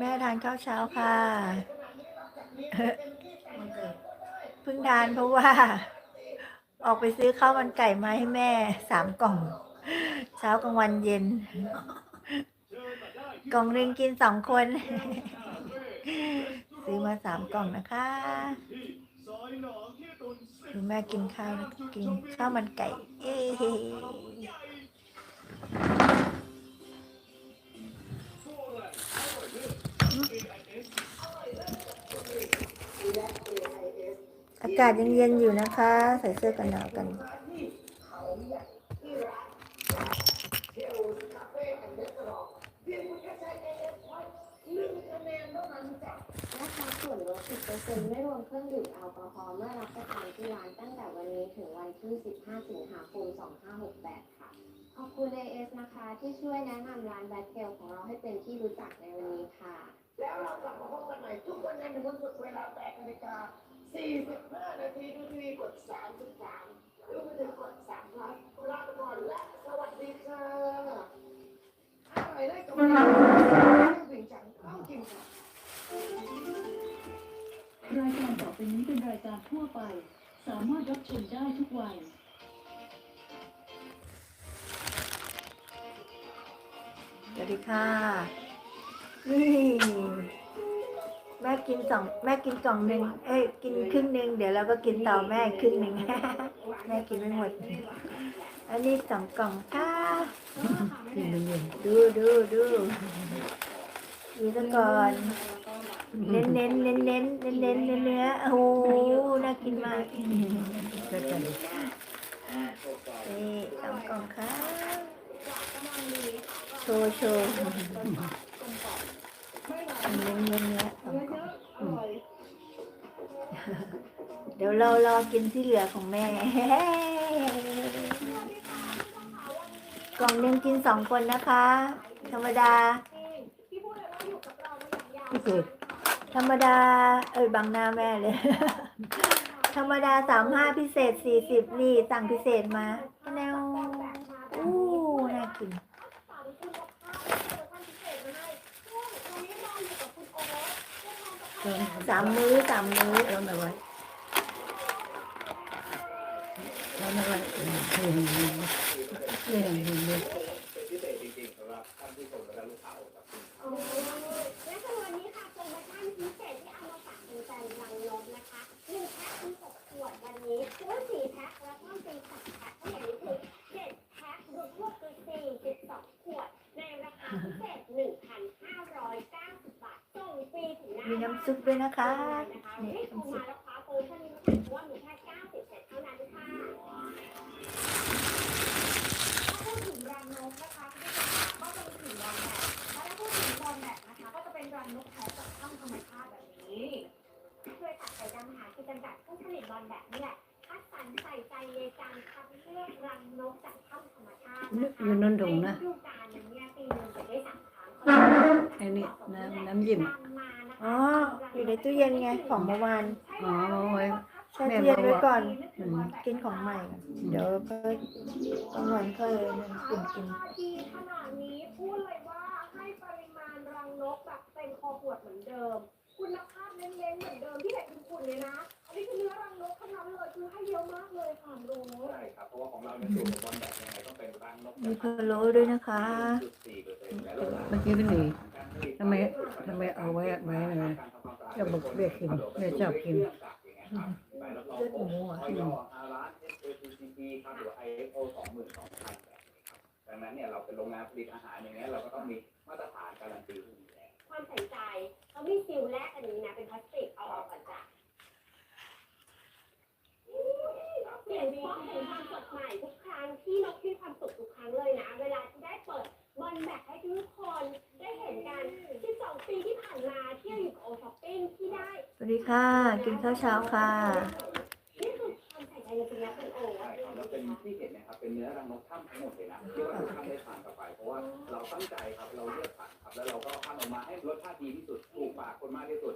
แม่ทานข้าวเช้าค่ะเพิ่งทานเพราะว่า ออกไปซื้อข้าวมันไก่มาให้แม่สามกล่อง เช้ากลางวันเย็น กล่องหนึ่งกินสองคน ซื้อมาสามกล่องนะคะคุณแม่กินข้าวกินข้าวมันไก่ เอ้ากาศยังเย็นอยู่นะคะ ใส่เสื้อกันหนาวกัน ราคาส่วนลด 10%ไม่รวมเครื่องดื่มแอลกอฮอล์เมื่อรับประทานที่ร้านตั้งแต่วันนี้ถึงวันที่ 15 สิงหาคม 2568 ค่ะ ขอบคุณ AS นะคะที่ช่วยแนะนำร้านแบทเทลของเราให้เป็นที่รู้จักในวันนี้ค่ะ แล้วเรากลับมาพบกันใหม่ทุกวันจันทร์ถึงวันศุกร์เวลา8นาฬิกา 45นาทีดูทีวีกด33ดูมือถือกด3พลัสลาไปก่อนและสวัสดีค่ะอะไรได้กับมันจริงจังต้องกินค่ะรายการต่อไปนี้เป็นรายการทั่วไป สามารถรับชมได้ทุกวัยสวัสดีค่ะนี่ แม่กินสองแม่กินกล่องหนึ่งเอ้ยกินครึ่งหนึ่งเดี๋ยวเราก็กินต่อแม่อีกครึ่งหนึ่งแม่กินไม่หมด อันนี้สองกล่องค่ะดูดูดูดูซะก่อนเน้นเน้นเน้นเน้นเน้นเน้นเน้นเนื้อโอ้โหน่ากินมากนี่สองกล่องค่ะโชว์โชว์เน้นเน้นเนื้อสองกล่อง อืมเดี๋ยวเรารอกินที่เหลือของแม่ กล่องหนึ่งกินสองคนนะคะ ธรรมดาพิเศษธรรมดา เอ้ยบังหน้าแม่เลย ธรรมดาสามห้าพิเศษสี่สิบนี่สั่งพิเศษมาแนวอู้น่ากิน สามมื้อสามมื้อร้อนเอาไว้ร้อนเอาไว้เออเออเออเออเออและสำหรับวันนี้ค่ะโปรโมชั่นพิเศษที่เอามาฝากเป็นแฟนรังนกนะคะหนึ่งแพ็คมีหกขวดวันนี้ซื้อสี่แพ็คแล้วก็เป็นสามแพ็คก็อย่างนี้คือเจ็ดแพ็ครวมทั้งหมดคือสี่สิบสองขวดในราคาพิเศษหนึ่งพันห้าร้อยเก้าสิบบาทส่งฟรีถึ งหน้ามีบ้านน้ำซุปด้วยนะคะนี่ความชั่นนี้มาเพราะว่ามีแค่90เซตเท่านั้นค่ะถ้าพูดถึงรังนกนะคะก็จะมีถึงรังแบบแล้วถ้าพูดถึงรังแบบนะคะก็จะเป็นรังนกแท้จากถ้ำธรรมชาติแบบนี้ช่วยตัดใจจำหาที่จำกัดผลผลิตรังแบบนี้แหละคัดสรรใส่ใจในการคัดเลือกรังนกจากถ้ำธรรมชาตินึกนะคะอยู่นนดงนะใฤดูกาลหนึงเนี่ยปีหนึงจะได้สามครั้งไอ้นี่น้ำน้ำยิ้ม อ๋อ อยู่ในตู้เย็นไงของเมื่อวานอ๋อเอาไว้แช่ตู้เย็นไว้ก่อน อืม กินของใหม่ก่อนเดี๋ยวก็กลางวันก็เลยนั่นกินกินดีขนาดนี้พูดเลยว่าให้ปริมาณรังนกแบบเต็มคอขวดเหมือนเดิม คุณภาพเน้นๆเหมือนเดิมที่ไหนคุณคุณเลยนะ อันนี้คือเนื้อรังนกทั้งนั้นเลยคือให้เยอะมากเลยค่ะโรสใช่ครับเพราะว่าของเราเนี่ยสูตรบอลแบบยังไงต้องเป็นรังนกมีพะโล้ด้วยนะคะ จุดสี่เปอร์เซ็นต์แล้วเราเมื่อกี้พี่หนี ทำไมทำไมเอาไว้ไว้เลยจะบอกเรียกินเรียกชอบกินเลือดหมูอะออยอาร้าน SATCP ครับหรือ ISO 22,000แบบนี้ครับดังนั้นเนี่ยเราเป็นโรงงานผลิตอาหารอย่างเงี้ยเราก็ต้องมีมาตรฐานการันตีความใส่ใจเขามีซิลแรกอันนี้นะเป็นพลาสติกเอาออกก่อนจ้ะเปลี่ยนฟองเป็นความสดใหม่ทุกครั้งที่นกมีความสุขทุกครั้งเลยนะ เวลาที่ได้เปิดบอลแบกให้ทุกคนกัน 12 ปีที่ผ่านมาเที่ยวอยู่กับโอช้อปปิ้งที่ได้ สวัสดี ค่ะ กินข้าวเช้าค่ะแล้วเป็นที่เห็นนะครับเป็นเนื้อรังนกถ้ำทั้งหมดเลยนะที่ว่าทุกท่านได้ทานกันไปเพราะว่าเราตั้งใจครับเราเลือกสรรครับแล้วเราก็ทำออกมาให้รสชาติดีที่สุดถูกปากคนมากที่สุด